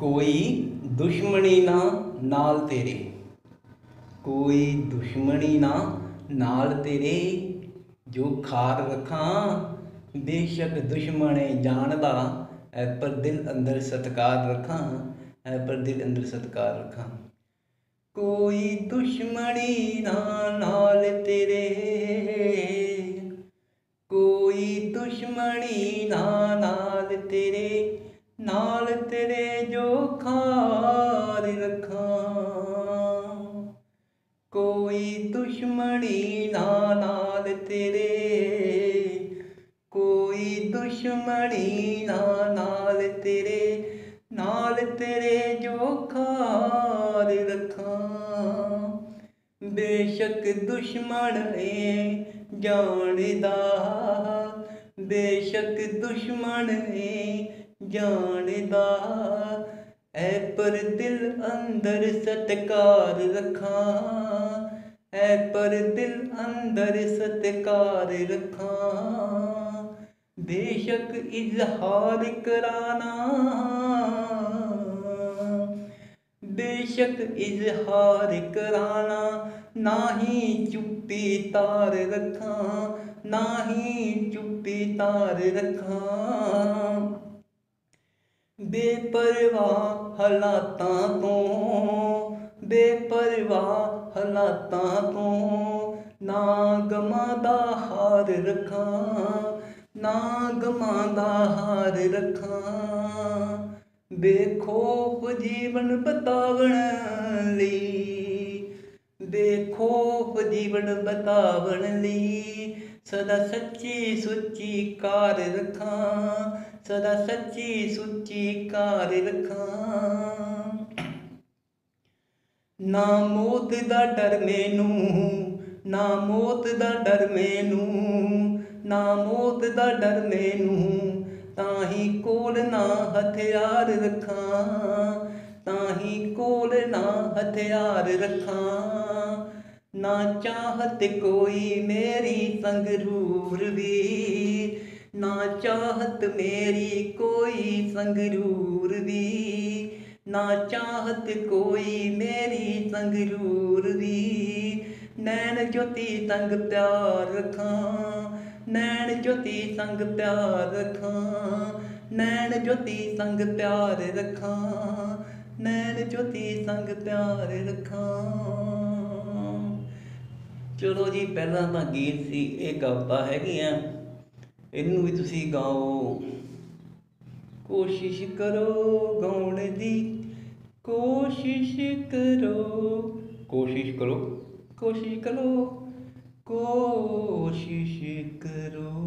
ਕੋਈ ਦੁਸ਼ਮਣੀ ਨਾ ਨਾਲ ਤੇਰੇ। ਕੋਈ ਦੁਸ਼ਮਣੀ ਨਾ ਨਾਲ ਤੇਰੇ। ਜੋ ਖਾਰ ਰੱਖਾਂ, ਬੇਸ਼ੱਕ ਦੁਸ਼ਮਣੇ ਜਾਣਦਾ। ਐ ਪਰ ਦਿਲ ਅੰਦਰ ਸਤਕਾਰ ਰੱਖਾਂ, ਐ ਪਰ ਦਿਲ ਅੰਦਰ ਸਤਕਾਰ ਰੱਖਾਂ। ਕੋਈ ਦੁਸ਼ਮਣੀ ਨਾ ਨਾਲ ਤੇਰੇ। ਕੋਈ ਦੁਸ਼ਮਣੀ ਨਾ ਨਾਲ ਤੇਰੇ। ਨਾਲ ਤੇਰੇ ਜੋ ਖਾਰ ਰੱਖਾਂ ਕੋਈ ਦੁਸ਼ਮਣੀ ਨਾ ਨਾਲ ਤੇਰੇ। ਕੋਈ ਦੁਸ਼ਮਣੀ ਨਾ ਨਾਲ ਤੇਰੇ। ਨਾਲ ਤੇਰੇ ਜੋ ਖਾਰ ਰੱਖਾਂ ਬੇਸ਼ੱਕ ਦੁਸ਼ਮਣ ਏ ਜਾਣਦਾ। ਬੇਸ਼ੱਕ ਦੁਸ਼ਮਣ ਏ ਜਾਣਦਾ ਐ ਪਰ ਦਿਲ ਅੰਦਰ ਸਤਕਾਰ ਰੱਖਾਂ, ਐ ਪਰ ਦਿਲ ਅੰਦਰ ਸਤਕਾਰ ਰੱਖਾਂ। ਬੇਸ਼ੱਕ ਇਜ਼ਹਾਰ ਕਰਾਨਾ, ਬੇਸ਼ੱਕ ਇਜ਼ਹਾਰ ਕਰਾਣਾ ਨਾਹੀ ਚੁੱਪੀ ਤਾਰ ਰੱਖਾਂ, ਨਾਹੀ ਚੁੱਪੀ ਤਾਰ ਰੱਖਾਂ। ਬੇਪਰਵਾਹ ਹਾਲਾਤਾਂ ਤੋਂ, ਬੇਪਰਵਾਹ ਹਾਲਾਤਾਂ ਤੋਂ ਨਾ ਗਮਾਂ ਦਾ ਹਾਰ ਰੱਖਾਂ ਨਾ ਗਮਾਂ ਦਾ ਹਾਰ ਰੱਖਾਂ। ਬੇਖੌਫ ਜੀਵਨ ਬਤਾਵਣ ਲਈ ਬੇਖੌਫ ਜੀਵਨ ਬਤਾਵਣ ਲਈ ਸਦਾ ਸੱਚੀ ਸੁੱਚੀ ਕਾਰ ਰੱਖਾਂ, ਸਦਾ ਸੱਚੀ ਸੁੱਚੀ ਕਾਰ ਰੱਖਾਂ। ਨਾ ਮੌਤ ਦਾ ਡਰ ਮੈਨੂੰ, ਨਾ ਮੌਤ ਦਾ ਡਰ ਮੈਨੂੰ, ਨਾ ਮੌਤ ਦਾ ਡਰ ਮੈਨੂੰ, ਤਾਂ ਹੀ ਕੋਲ ਨਾ ਹਥਿਆਰ ਰੱਖਾਂ, ਤਾਂ ਹੀ ਕੋਲ ਨਾ ਹਥਿਆਰ ਰੱਖਾਂ। ਨਾ ਚਾਹਤ ਕੋਈ ਮੇਰੀ ਸੰਗਰੂਰ ਵੀ ਨਾ ਚਾਹਤ ਮੇਰੀ ਕੋਈ ਸੰਗਰੂਰ ਵੀ ਨਾ ਚਾਹਤ ਕੋਈ ਮੇਰੀ ਸੰਗਰੂਰ ਵੀ ਨੈਣ ਜੋਤੀ ਸੰਗ ਪਿਆਰ ਰੱਖਾਂ, ਨੈਣ ਜੋਤੀ ਸੰਗ ਪਿਆਰ ਰੱਖਾਂ, ਨੈਣ ਜੋਤੀ ਸੰਗ ਪਿਆਰ ਰੱਖਾਂ, ਨੈਣ ਜੋਤੀ ਸੰਗ ਪਿਆਰ ਰੱਖਾਂ। ਚਲੋ ਜੀ ਪਹਿਲਾਂ ਤਾਂ ਗੀਤ ਸੀ ਇਹ ਕਵਤਾ ਹੈਗੀ ਆ ਇਹਨੂੰ ਵੀ ਤੁਸੀਂ ਗਾਓ। ਕੋਸ਼ਿਸ਼ ਕਰੋ ਗਾਉਣ ਦੀ ਕੋਸ਼ਿਸ਼ ਕਰੋ। ਕੋਸ਼ਿਸ਼ ਕਰੋ। ਕੋਸ਼ਿਸ਼ ਕਰੋ। ਕੋਸ਼ਿਸ਼ ਕਰੋ।